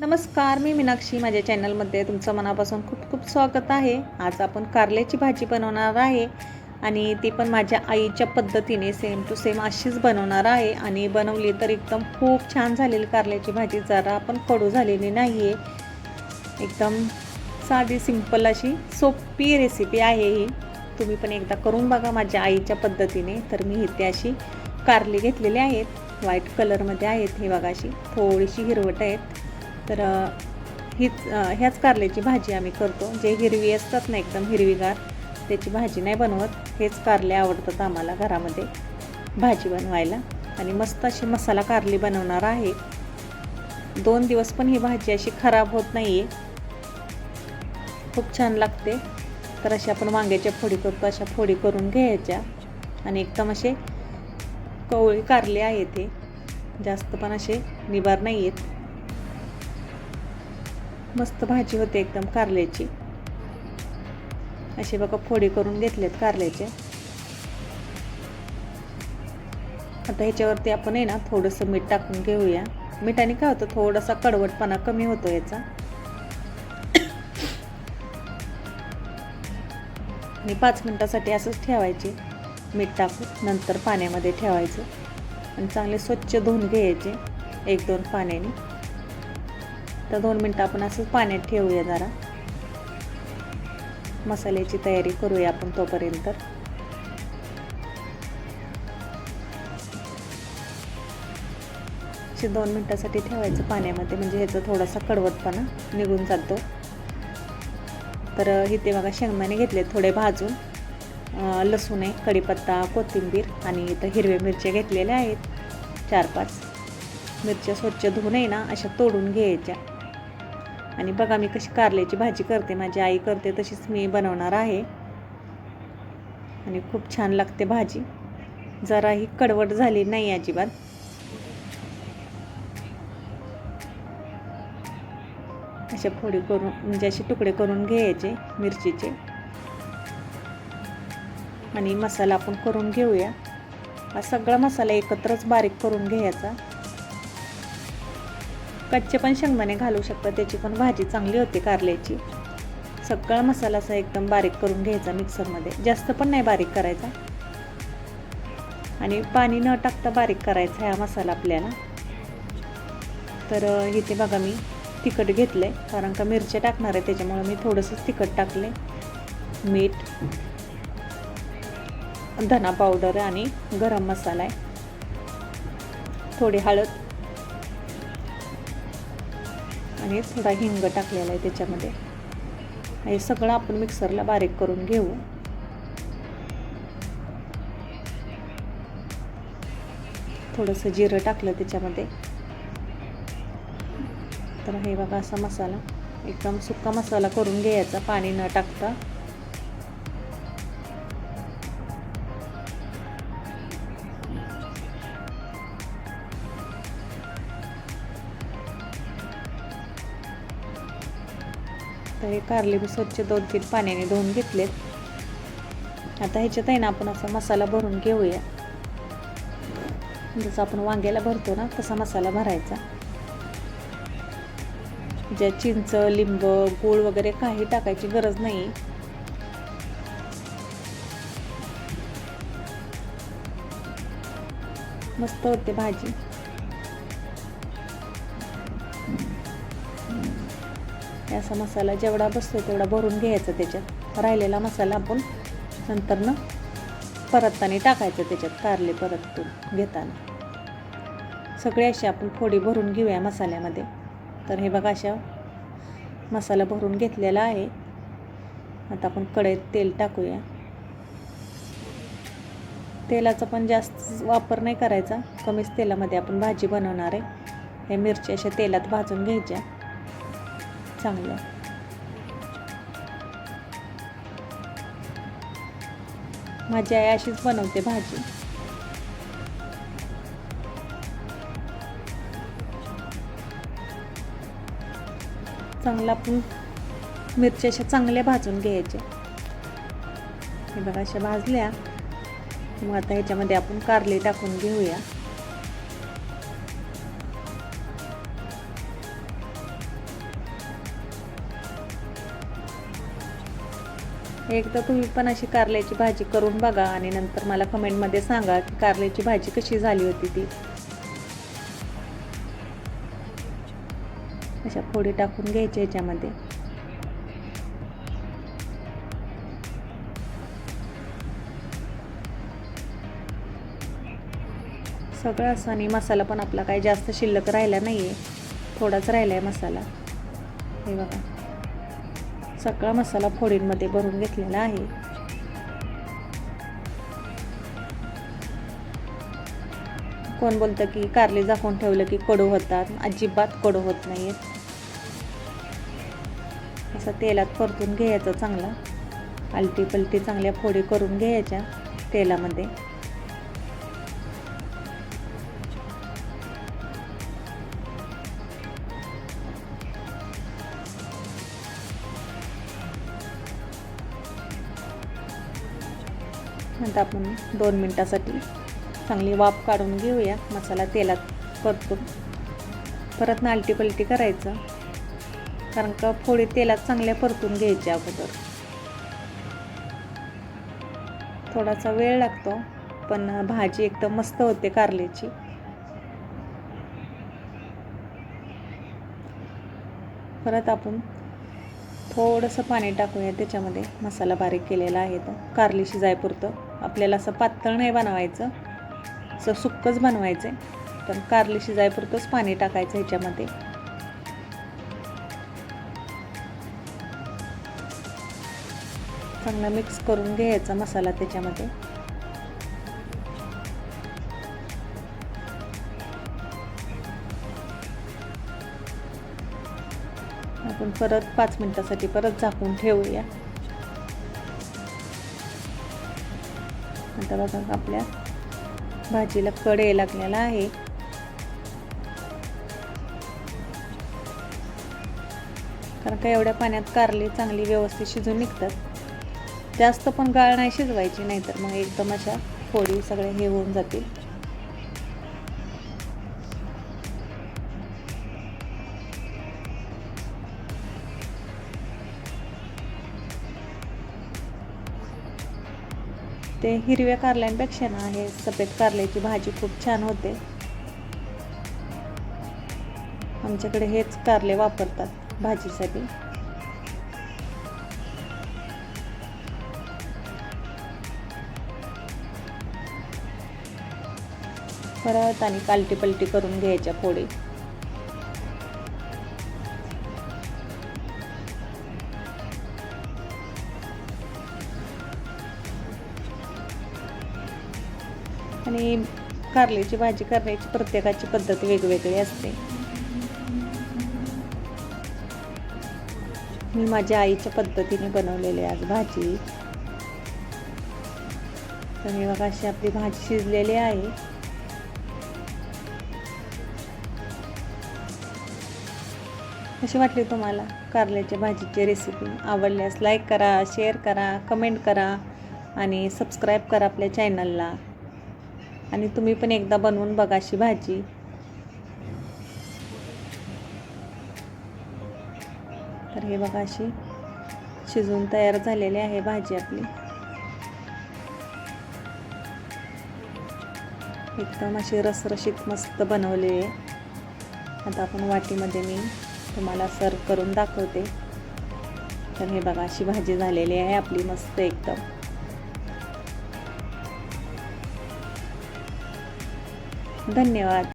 नमस्कार मी मीनाक्षी. माझ्या चॅनलमध्ये तुमचं मनापासून खूप खूप स्वागत आहे. आज आपण कारल्याची भाजी बनवणार आहे आणि ती पण माझ्या आईच्या पद्धतीने सेम टू सेम अशीच बनवणार आहे. आणि बनवली तर एकदम खूप छान झालेली कारल्याची भाजी. जरा पण कडू झालेली नाही आहे एकदम साधी सिंपल अशी सोपी रेसिपी आहे ही. तुम्ही पण एकदा करून बघा माझ्या आईच्या पद्धतीने. तर मी इथे अशी कारली घेतलेली आहेत. व्हाईट कलरमध्ये आहेत. हे बघा अशी थोडीशी हिरवट आहेत. तर हीच ह्याच कारल्याची भाजी आम्ही करतो. जे हिरवी असतात ना एकदम हिरवीगार त्याची भाजी नाही बनवत. हेच कारले आवडतात आम्हाला घरामध्ये भाजी बनवायला. आणि मस्त अशी मसाला कारली बनवणार आहे. दोन दिवस पण ही भाजी अशी खराब होत नाही आहे खूप छान लागते. तर अशा आपण वांग्याच्या फोडी करतो अशा फोडी करून घ्यायच्या. आणि एकदम असे कवळी कारले आहे ते जास्त पण असे निबार नाही आहेत मस्त भाजी होते एकदम कारल्याची. असे बघा फोडी करून घेतलेत कारल्याचे. आता ह्याच्यावरती आपण आहे ना थोडंसं मीठ टाकून घेऊया. मिठाने काय होतं थोडासा कडवटपणा कमी होतो याचा आणि पाच मिनटासाठी असंच ठेवायचे. मीठ टाकून नंतर पाण्यामध्ये ठेवायचं. आणि चांगले स्वच्छ धुवून घ्यायचे. एक दोन पाण्याने. तर दोन मिनटं आपण असंच पाण्यात ठेवूया जरा. मसाल्याची तयारी करूया आपण तोपर्यंत. असे दोन मिनटासाठी ठेवायचं पाण्यामध्ये म्हणजे ह्याचा थोडासा कडवटपणा निघून जातो. तर इथे बघा शेंगदाणे घेतले थोडे भाजून. लसूण आहे कढीपत्ता कोथिंबीर आणि इथं हिरव्या मिरच्या घेतलेल्या आहेत. चार पाच. मिरच्या स्वच्छ धुवून आहे ना अशा तोडून घ्यायच्या. आणि बघा मी कशी कारल्याची भाजी करते माझी आई करते तशीच मी बनवणार आहे. आणि खूप छान लागते भाजी. जराही कडवट झाली नाही अजिबात. अशा फोडी करून म्हणजे असे तुकडे करून घ्यायचे मिरचीचे. आणि मसाला आपण करून घेऊया. हा सगळा मसाला एकत्रच बारीक करून घ्यायचा. कच्चे पण शेंगदाणे घालू शकता त्याची पण भाजी चांगली होते कारल्याची. सगळा मसाला असा एकदम बारीक करून घ्यायचा मिक्सरमध्ये. जास्त पण नाही बारीक करायचा. आणि पाणी न टाकता बारीक करायचा हा मसाला आपल्याला. तर इथे बघा मी तिखट घेतलं आहे कारण का मिरच्या टाकणार आहे त्याच्यामुळे मी थोडंसंच तिखट टाकले मीठ धना पावडर आणि गरम मसाला आहे. थोडी हळद आणि थोडा हिंग टाकलेला आहे त्याच्यामध्ये. हे सगळं आपण मिक्सरला बारीक करून घेऊ. थोडंसं जिरं टाकलं त्याच्यामध्ये. तर हे बघा असा मसाला एकदम सुक्का मसाला करून घ्यायचा पाणी न टाकता. तर हे कारले मी स्वच्छ दोन तीन पाण्याने धुवून घेतलेत. आता ह्याच्यात आहे ना आपण असा मसाला भरून घेऊया. जसं आपण वांग्याला भरतो ना तसा मसाला भरायचा. ज्या चिंच लिंब गूळ वगैरे काही टाकायची गरज नाही. मस्त होते भाजी. असा मसाला जेवढा बसतो तेवढा भरून घ्यायचा त्याच्यात. राहिलेला मसाला आपण नंतरनं परतताना टाकायचं त्याच्यात कारले परतून घेताना. सगळे असे आपण फोडी भरून घेऊया मसाल्यामध्ये. तर हे बघा अशा मसाला भरून घेतलेला आहे. आता आपण कढईत तेल टाकूया. तेलाचा पण जास्त वापर नाही करायचा. कमीच तेलामध्ये आपण भाजी बनवणार आहे. हे मिरची अशा तेलात भाजून घ्यायच्या. चांगलं. माझी आई अशीच बनवते भाजी. चांगला आपण मिरच्या अशा चांगल्या भाजून घ्यायच्या हे बघा अशा भाजल्या. मग आता ह्याच्यामध्ये आपण कारले टाकून घेऊया. एकदा तुम्ही पण अशी कारल्याची भाजी करून बघा आणि नंतर मला कमेंटमध्ये सांगा की कारल्याची भाजी कशी झाली होती ती. अशा फोडी टाकून घ्यायच्या याच्यामध्ये. सगळं असं आणि मसाला पण आपला काही जास्त शिल्लक राहिला नाही आहे थोडाच राहिला आहे मसाला. हे बघा. सगळा मसाला फोडींमध्ये भरून घेतलेला आहे. कोण बोलतं की कारली झाकून ठेवलं की कडू होतात. अजिबात कडू होत नाहीत. असं तेलात परतून घ्यायचं चांगला. आलटी पलटी चांगल्या फोडी करून घ्यायच्या तेलामध्ये. आता आपण दोन मिनटासाठी चांगली वाफ काढून घेऊया. मसाला तेलात परतून. परत नालटी पलटी करायचं. कारण का फोडी तेलात चांगल्या परतून घ्यायच्या अगोदर. थोडासा वेळ लागतो पण भाजी एकदम मस्त होते कारल्याची. परत आपण थोडंसं पाणी टाकूया त्याच्यामध्ये मसाला बारीक केलेला आहे तो. कारली शिजायपुरतं आपल्याला असं पातळ नाही बनवायचं. असं सुक्कच बनवायचं आहे. पण कारली शिजायपुरतंच पाणी टाकायचं ह्याच्यामध्ये. चांगला मिक्स करून घ्यायचा मसाला त्याच्यामध्ये. आपण परत पाच मिनिटासाठी परत झाकून ठेवूया. आता बघा आपल्या. भाजीला कडे लागलेला आहे. कारण का एवढ्या पाण्यात कारली चांगली व्यवस्थित शिजून निघतात. जास्त पण गाळ नाही शिजवायची नाहीतर मग एकदम अशा फोडी सगळे हे होऊन जातील. ते हिरव्या कारल्यांपेक्षा ना हे सफेद कारल्याची भाजी खूप छान होते. आमच्याकडे हेच कारले वापरतात भाजीसाठी. परत आणि कालटी पलटी करून घ्यायच्या फोडी. आणि कारल्याची भाजी करण्याची प्रत्येकाची पद्धत वेगवेगळी असते. मी माझ्या आईच्या पद्धतीने बनवलेली आज भाजी. तर हे बघा अशी आपली भाजी शिजलेली आहे. कशी वाटली तुम्हाला कारल्याच्या भाजीची रेसिपी आवडल्यास लाईक करा शेअर करा कमेंट करा आणि सबस्क्राईब करा आपल्या चॅनलला आणि तुम्ही पण एकदा बनवून बघा अशी भाजी. तर हे बघा अशी शिजून तयार झालेली आहे भाजी आपली. एकदम अशी रसरशीत मस्त बनवली आहे. आता आपण वाटीमध्ये मी तुम्हाला सर्व करून दाखवते. तर हे बघा अशी भाजी झालेली आहे आपली मस्त एकदम. धन्यवाद.